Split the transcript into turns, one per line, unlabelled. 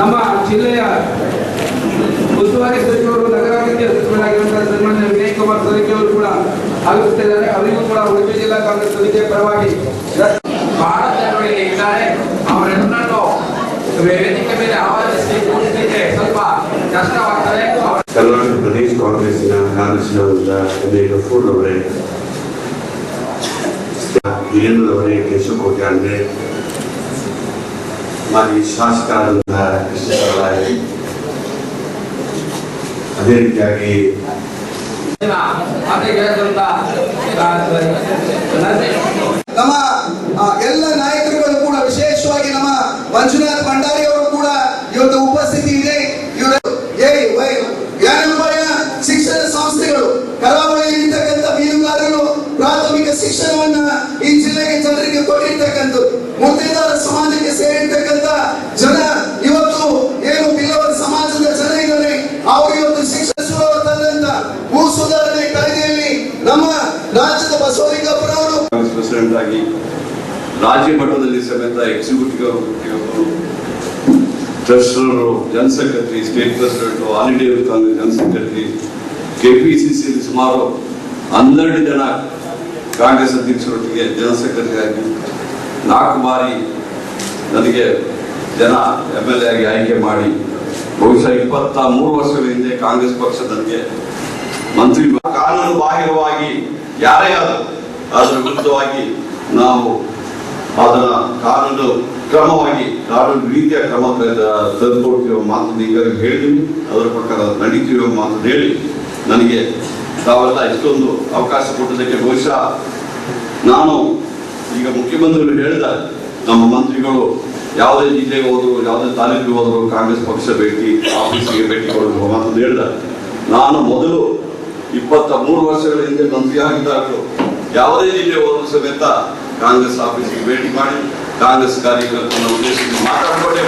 ನಮ್ಮ ಜಿಲ್ಲೆಯ ಉಸ್ತುವಾರಿ ಸಚಿವರು ನಗರಾಭಿವೃದ್ಧಿ ಸಚಿವರಾಗಿರುವಂತಹ ಸನ್ಮಾನ್ಯ ವಿನಯ್ ಕುಮಾರ್ ಸೊರಕೆ ಅವರು ಕೂಡ ಆಗಮಿಸುತ್ತಿದ್ದಾರೆ ಅವರಿಗೂ ಕೂಡ ಉಡುಪಿ ಜಿಲ್ಲಾ ಕಾಂಗ್ರೆಸ್ ಸಮಿತಿಯ ಪರವಾಗಿ ಇದ್ದಾರೆ. ಅವರೆಲ್ಲರನ್ನು ವೇದಿಕೆ ಮೇಲೆ ಕೂಡಿಸಲಿಕ್ಕೆ ಸ್ವಲ್ಪ ಕಷ್ಟವಾಗ್ತದೆ.
ಕರ್ನಾಟಕ ಪ್ರದೇಶ ಎಂ ಎ ಗಫೂರ್ ಅವರೇ. ವೀರೇಂದ್ರ ಅವರೇ ಮಾಜಿ ಶಾಸಕರಾದಂತಹ ಕೃಷ್ಣರಾಯ್ ಅದೇ ರೀತಿಯಾಗಿ
ನಮ್ಮ ಎಲ್ಲ ನಾಯಕರುಗಳು ಕೂಡ ವಿಶೇಷವಾಗಿ ನಮ್ಮ ಮಂಜುನಾಥ್ ಭಂಡಾರಿ ಅವರು ಕೂಡ ಇವತ್ತು ಉಪಸ್ಥಿತಿ ಇದೆ. ಇವರು ಶಿಕ್ಷಣ ಸಂಸ್ಥೆಗಳು. ಕರಾವಳಿಯಲ್ಲಿ ಇರ್ತಕ್ಕಂಥ ಮೀನುಗಾರರು ಪ್ರಾಥಮಿಕ ಶಿಕ್ಷಣವನ್ನ ಈ ಕೊಟ್ಟಿರ್ತಕ್ಕಂಥದ್ದು. ಮುತ್ತೇದಾರ ಸಮಾಜಕ್ಕೆ ಸೇರಿರ್ತಕ್ಕಂಥ ಜನ ಇವತ್ತು ಏನು ಬಿಲ್ಲವರ ಸಮಾಜದ ಜನ ಇದ್ದಾರೆ. ಅವರು ಇವತ್ತು ಶಿಕ್ಷಣ ಭೂ ಸುಧಾರಣೆ ಕಾಯ್ದೆಯಲ್ಲಿ ನಮ್ಮ ರಾಜ್ಯದ ಬಸವಲಿಂಗಪ್ಪನವರು
ಅವರು ಪ್ರೆಸಿಡೆಂಟ್ ಆಗಿ ರಾಜ್ಯ ಮಟ್ಟದಲ್ಲಿ ಸಮೇತ executive treasurer general secretary state president all India general secretary ಕೆಪಿಸಿಸಿಯಲ್ಲಿ ಸುಮಾರು ಹನ್ನೆರಡು ಜನ ಕಾಂಗ್ರೆಸ್ ಅಧ್ಯಕ್ಷರೊಟ್ಟಿಗೆ ಜನರಲ್ ಸೆಕ್ರೆಟರಿ ಆಗಿ ನಾಲ್ಕು ಬಾರಿ ನನಗೆ ಜನ ಎಂ ಎಲ್ ಎ ಆಗಿ ಆಯ್ಕೆ ಮಾಡಿ, ಬಹುಶಃ ಇಪ್ಪತ್ತ ಮೂರು ವರ್ಷಗಳ ಹಿಂದೆ ಕಾಂಗ್ರೆಸ್ ಪಕ್ಷ ನನಗೆ ಮಂತ್ರಿ ಕಾನೂನು ಬಾಹಿರವಾಗಿ ಯಾರೇ ಆದರೂ ಅದರ ವಿರುದ್ಧವಾಗಿ ನಾವು ಅದರ ಕಾನೂನು ಕ್ರಮವಾಗಿ, ಕಾನೂನು ರೀತಿಯ ಕ್ರಮ ತೆಗೆದುಕೊಳ್ತಿರೋ ಮಾತನ್ನು ಈಗಾಗಲೇ ಹೇಳಿದ್ದೀನಿ ಅದರ ಪ್ರಕಾರ ನಡೀತಿರೋ ಮಾತನ್ನು ಹೇಳಿ ನನಗೆ ತಾವೆಲ್ಲ ಇಷ್ಟೊಂದು ಅವಕಾಶ ಕೊಟ್ಟದಕ್ಕೆ ಬಹುಶಃ ನಾನು ಈಗ ಮುಖ್ಯಮಂತ್ರಿಗಳು ಹೇಳಿದ ನಮ್ಮ ಮಂತ್ರಿಗಳು ಯಾವುದೇ ಜಿಲ್ಲೆಗೆ ಹೋದ್ರು, ಯಾವುದೇ ತಾಲೂಕಿಗೆ ಹೋದ್ರು ಕಾಂಗ್ರೆಸ್ ಪಕ್ಷ ಭೇಟಿ, ಆಫೀಸಿಗೆ ಭೇಟಿ ಕೊಡಬೇಕು ಅಂತಂದು ಹೇಳಿದ. ನಾನು ಮೊದಲು ಇಪ್ಪತ್ತ ಮೂರು ವರ್ಷಗಳ ಹಿಂದೆ ಮಂತ್ರಿ ಆಗಿದ್ದಾಗಲೂ ಯಾವುದೇ ಜಿಲ್ಲೆ ಹೋದ್ರು ಸಮೇತ ಕಾಂಗ್ರೆಸ್ ಆಫೀಸಿಗೆ ಭೇಟಿ ಮಾಡಿ, ಕಾಂಗ್ರೆಸ್ ಕಾರ್ಯಕರ್ತನ ಉದ್ದೇಶಿಸಿ ಮಾತಾಡ್ಕೊಂಡೇ